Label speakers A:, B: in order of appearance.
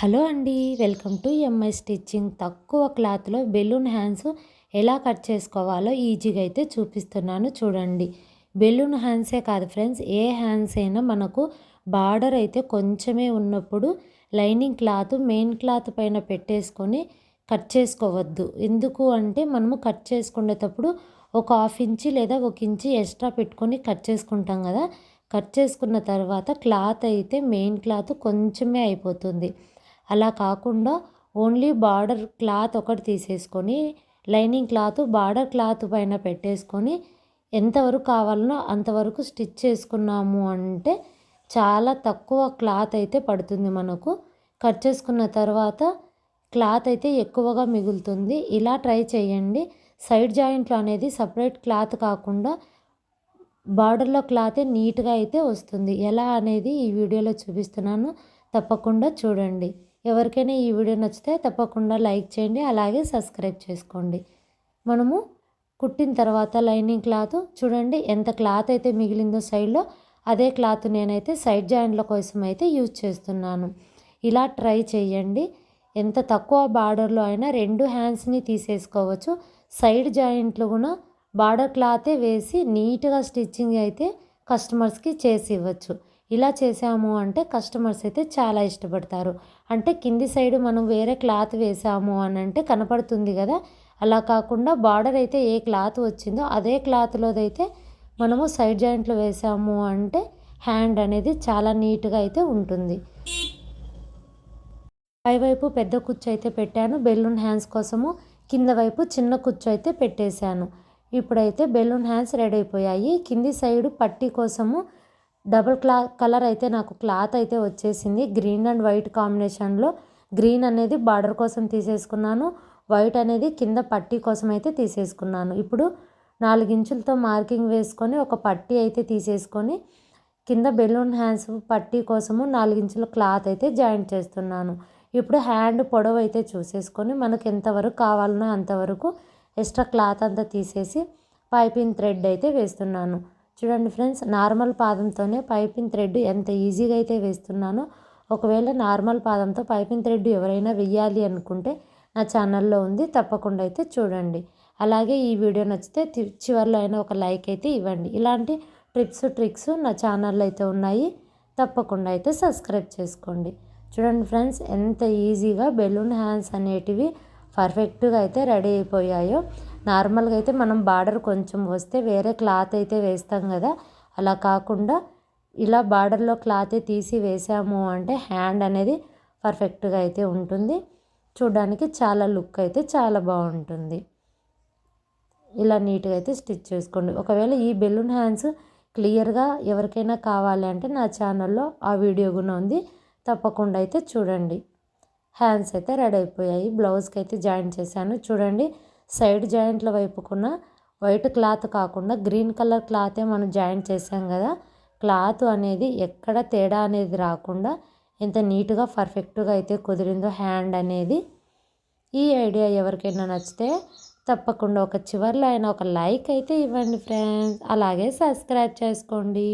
A: Hello అండి welcome to MI stitching. తక్కువ క్లాత్లో బెలూన్ హ్యాండ్స్ ఎలా కట్ చేసుకోవాలో ఈజీగా అయితే చూపిస్తున్నాను చూడండి. బెలూన్ హ్యాండ్సే కాదు ఫ్రెండ్స్ ఏ హ్యాండ్స్ అయినా మనకు బార్డర్ అయితే కొంచెమే ఉన్నప్పుడు లైనింగ్ క్లాత్ మెయిన్ క్లాత్ పైన పెట్టేసుకొని కట్ చేసుకోవద్దు. ఎందుకు అంటే మనము కట్ చేసుకునేటప్పుడు ఒక హాఫ్ ఇంచి లేదా ఒక ఇంచి ఎక్స్ట్రా పెట్టుకొని కట్ చేసుకుంటాం కదా. కట్ చేసుకున్న తర్వాత క్లాత్ అయితే మెయిన్ క్లాత్ కొంచెమే అయిపోతుంది. అలా కాకుండా ఓన్లీ బార్డర్ క్లాత్ ఒకటి తీసేసుకొని లైనింగ్ క్లాత్ బార్డర్ క్లాత్ పైన పెట్టేసుకొని ఎంతవరకు కావాలనో అంతవరకు స్టిచ్ చేసుకున్నాము అంటే చాలా తక్కువ క్లాత్ అయితే పడుతుంది మనకు. కట్ చేసుకున్న తర్వాత క్లాత్ అయితే ఎక్కువగా మిగులుతుంది. ఇలా ట్రై చేయండి. సైడ్ జాయింట్లు అనేది సపరేట్ క్లాత్ కాకుండా బార్డర్లో క్లాతే నీట్గా అయితే వస్తుంది. ఎలా అనేది ఈ వీడియోలో చూపిస్తున్నాను. తప్పకుండా చూడండి. ఎవరికైనా ఈ వీడియో నచ్చితే తప్పకుండా లైక్ చేయండి అలాగే సబ్స్క్రైబ్ చేసుకోండి. మనము కుట్టిన తర్వాత లైనింగ్ క్లాత్ చూడండి ఎంత క్లాత్ అయితే మిగిలిందో సైడ్లో అదే క్లాత్ నేనైతే సైడ్ జాయింట్ల కోసం అయితే యూజ్ చేస్తున్నాను. ఇలా ట్రై చేయండి. ఎంత తక్కువ బార్డర్లో అయినా రెండు హ్యాండ్స్ని తీసేసుకోవచ్చు. సైడ్ జాయింట్లు కూడా బార్డర్ క్లాతే వేసి నీట్గా స్టిచ్చింగ్ అయితే కస్టమర్స్కి చేసి ఇవ్వచ్చు. ఇలా చేసాము అంటే కస్టమర్స్ అయితే చాలా ఇష్టపడతారు. అంటే కింది సైడ్ మనం వేరే క్లాత్ వేసాము అని అంటే కనపడుతుంది కదా. అలా కాకుండా బార్డర్ అయితే ఏ క్లాత్ వచ్చిందో అదే క్లాత్లోదైతే మనము సైడ్ జాయింట్లో వేసాము అంటే హ్యాండ్ అనేది చాలా నీట్గా అయితే ఉంటుంది. పైవైపు పెద్ద కుచ్చు అయితే పెట్టాను. బెలూన్ హ్యాండ్స్ కోసము కింద వైపు చిన్న కుచ్చు అయితే పెట్టేశాను. ఇప్పుడైతే బెలూన్ హ్యాండ్స్ రెడీ అయిపోయాయి. కింది సైడు పట్టీ కోసము డబుల్ క్లా కలర్ అయితే నాకు క్లాత్ అయితే వచ్చేసింది. గ్రీన్ అండ్ వైట్ కాంబినేషన్లో గ్రీన్ అనేది బార్డర్ కోసం తీసేసుకున్నాను. వైట్ అనేది కింద పట్టీ కోసం అయితే తీసేసుకున్నాను. ఇప్పుడు నాలుగించులతో మార్కింగ్ వేసుకొని ఒక పట్టీ అయితే తీసేసుకొని కింద బెలూన్ హ్యాండ్స్ పట్టీ కోసము నాలుగించుల క్లాత్ అయితే జాయింట్ చేస్తున్నాను. ఇప్పుడు హ్యాండ్ పొడవు అయితే చూసేసుకొని మనకు ఎంతవరకు కావాలనో అంతవరకు ఎక్స్ట్రా క్లాత్ అంతా తీసేసి పైపింగ్ థ్రెడ్ అయితే వేస్తున్నాను. చూడండి ఫ్రెండ్స్ నార్మల్ పాదంతోనే పైపింగ్ థ్రెడ్ ఎంత ఈజీగా అయితే వేస్తున్నానో ఒకవేళ నార్మల్ పాదంతో పైపింగ్ థ్రెడ్ ఎవరైనా వెయ్యాలి అనుకుంటే నా ఛానల్లో ఉంది తప్పకుండా అయితే చూడండి. అలాగే ఈ వీడియో నచ్చితే చివరిలో అయినా ఒక లైక్ అయితే ఇవ్వండి. ఇలాంటి ట్రిప్స్ ట్రిక్స్ నా ఛానల్లో అయితే ఉన్నాయి తప్పకుండా అయితే సబ్స్క్రైబ్ చేసుకోండి. చూడండి ఫ్రెండ్స్ ఎంత ఈజీగా బెలూన్ హ్యాండ్స్ అనేటివి పర్ఫెక్ట్గా అయితే రెడీ అయిపోయాయో నార్మల్గా అయితే మనం బార్డర్ కొంచెం వస్తే వేరే క్లాత్ అయితే వేస్తాం కదా. అలా కాకుండా ఇలా బార్డర్లో క్లాత్ తీసి వేసాము అంటే హ్యాండ్ అనేది పర్ఫెక్ట్గా అయితే ఉంటుంది. చూడడానికి చాలా లుక్ అయితే చాలా బాగుంటుంది. ఇలా నీట్గా అయితే స్టిచ్ చేసుకోండి. ఒకవేళ ఈ బెలూన్ హ్యాండ్స్ క్లియర్గా ఎవరికైనా కావాలి అంటే నా ఛానల్లో ఆ వీడియో కూడా ఉంది. తప్పకుండా అయితే చూడండి. హ్యాండ్స్ అయితే రెడీ అయిపోయాయి. బ్లౌజ్కి అయితే జాయిన్ చేశాను. చూడండి. సైడ్ జాయింట్ల వైపుకున్న వైట్ క్లాత్ కాకుండా గ్రీన్ కలర్ క్లాతే మనం జాయింట్ చేసాం కదా క్లాత్ అనేది ఎక్కడ తేడా అనేది రాకుండా ఎంత నీట్గా పర్ఫెక్ట్గా అయితే కుదిరిందో హ్యాండ్ అనేది. ఈ ఐడియా ఎవరికైనా నచ్చితే తప్పకుండా ఒక చివరిలో అయినా ఒక లైక్ అయితే ఇవ్వండి ఫ్రెండ్స్. అలాగే సబ్స్క్రైబ్ చేసుకోండి.